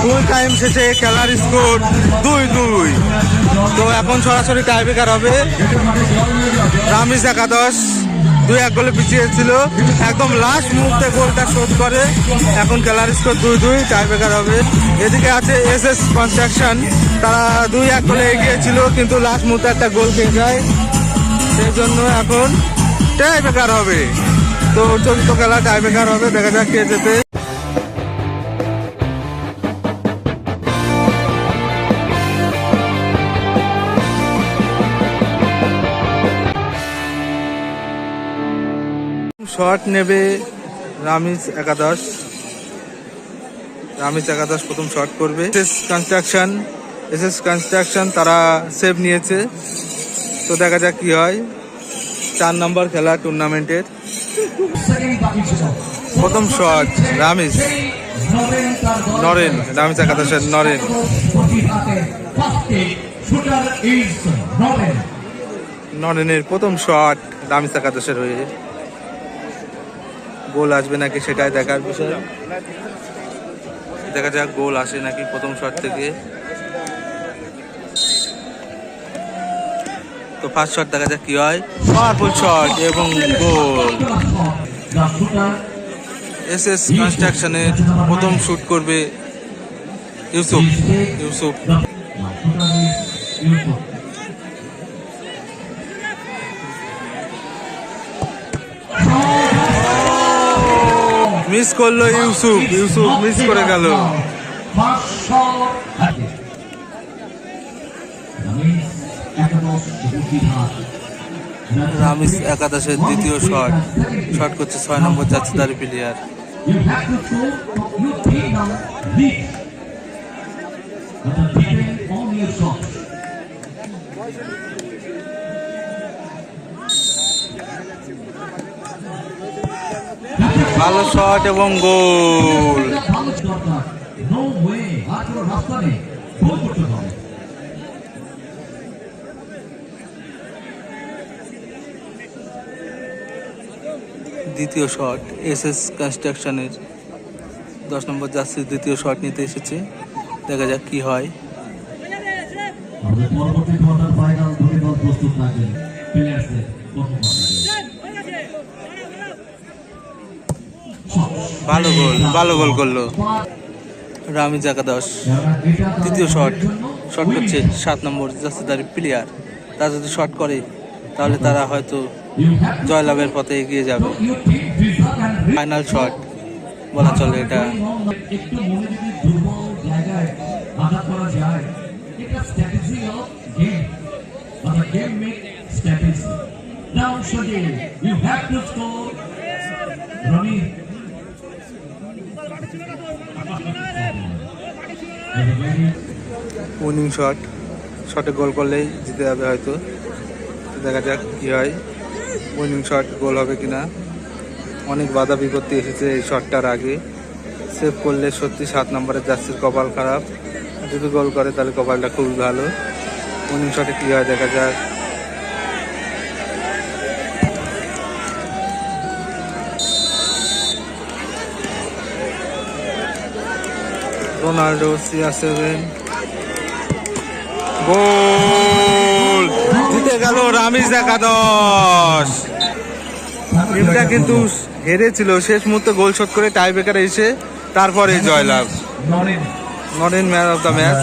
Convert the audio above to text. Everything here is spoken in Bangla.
ফুল টাইম শেষে খেলার স্কোর দুই দুই। তো এখন সরাসরি টাইব্রেকার হবে। রামিস একাদশ, দুই এক গোলে পিছিয়ে ছিল। একদম লাস্ট মুহূর্তে গোলটা শোধ করে। এখন খেলার স্কোর দুই দুই টাইব্রেকার হবে। এদিকে আছে এস এস কনস্ট্রাকশন তারা দুই এক গোলে এগিয়ে ছিল, কিন্তু লাস্ট মুহূর্তে একটা গোল খেয়ে যায়। সেই জন্য এখন টাইব্রেকার হবে। তো চতুর্থ খেলা টাইব্রেকার হবে। দেখা যাক কে যেতে শট নেবে রামিজ একাদশ। রামিজ একাদশ প্রথম শট করবে। S construction S S construction তারা সেভ নিয়েছে। তো দেখা যাক কি হয়। চার নম্বর খেলা টুর্নামেন্টের প্রথম শট রামিজ। নরেন, রামিজ একাদশের নরেন। নরেনের প্রথম শট রামিজ একাদশের হয়ে গোল আসবে নাকি সেটাই দেখার বিষয়। দেখা যাক গোল আসে নাকি প্রথম শট থেকে। তো ফার্স্ট শট দেখা যাক কি হয়। পাওয়ারফুল শট এবং গোল। এস এস কনস্ট্রাকশনের প্রথম শুট করবে ইউসুফ। ইউসুফ। মিস করল ইউসুফ ইউসুফ মিস করে গেল রামিস একাদশের দ্বিতীয় শট শট করছে ছয় নম্বর যাচ্ছে তার প্লেয়ার. But the. ভালো শট এবং গোল। দ্বিতীয় শট এস এস কনস্ট্রাকশনের দশ নম্বর যাচ্ছে দ্বিতীয় শট নিতে এসেছে। দেখা যাক কি হয়। পরবর্তী কোয়ার্টার ফাইনাল দুটি দল প্রস্তুত থাকবেন প্লেয়ার্সদের ভালো গোল ভালো গোল করল। রামিজ একাদশ তৃতীয় শট শট করছে সাত নম্বর তার প্লেয়ার তারা যদি শট করে, তাহলে তারা হয়তো জয়লাভের পথে এগিয়ে যাবে। ফাইনাল শট বলা চলে এটা। যদি দুর্বল জায়গায় আঘাত করা উইনিং শট। শটে গোল করলেই জিতে যাবে হয়তো। দেখা যাক কি হয়। উইনিং শট গোল হবে কিনা। অনেক বাধা বিপত্তি এসেছে এই শটটার আগে। সেভ করলে সত্যি সাত নম্বরের জার্সির কপাল খারাপ। যদি গোল করে তাহলে কপালটা খুবই ভালো। উইনিং শটে কি হয় দেখা যাক। রোনাল্ডো সিয়া সেভেন গোল! জিতে গেল রামিজ একাদশ। টিমটা কিন্তু হেরেছিল। শেষ মুহূর্তে গোল শোধ করে টাই ব্রেকারে এসে তারপরে জয়লাভ। Naren man of the match.